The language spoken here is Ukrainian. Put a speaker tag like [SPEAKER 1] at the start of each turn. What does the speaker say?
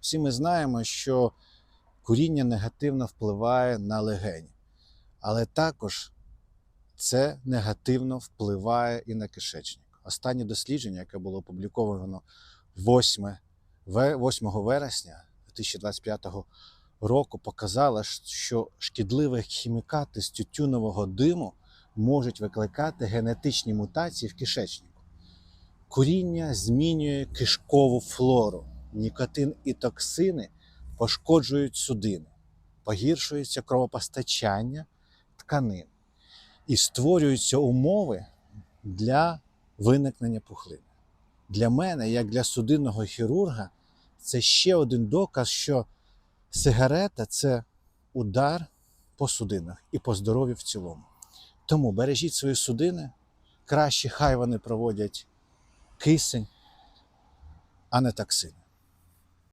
[SPEAKER 1] Всі ми знаємо, що куріння негативно впливає на легені, але також це негативно впливає і на кишечник. Останнє дослідження, яке було опубліковано 8, 8 вересня 2025 року, показало, що шкідливі хімікати з тютюнового диму можуть викликати генетичні мутації в кишечнику. Куріння змінює кишкову флору. Нікотин і токсини пошкоджують судини, погіршується кровопостачання тканин і створюються умови для виникнення пухлини. Для мене, як для судинного хірурга, це ще один доказ, що сигарета це удар по судинах і по здоров'ю в цілому. Тому бережіть свої судини, краще хай вони проводять кисень, а не токсин.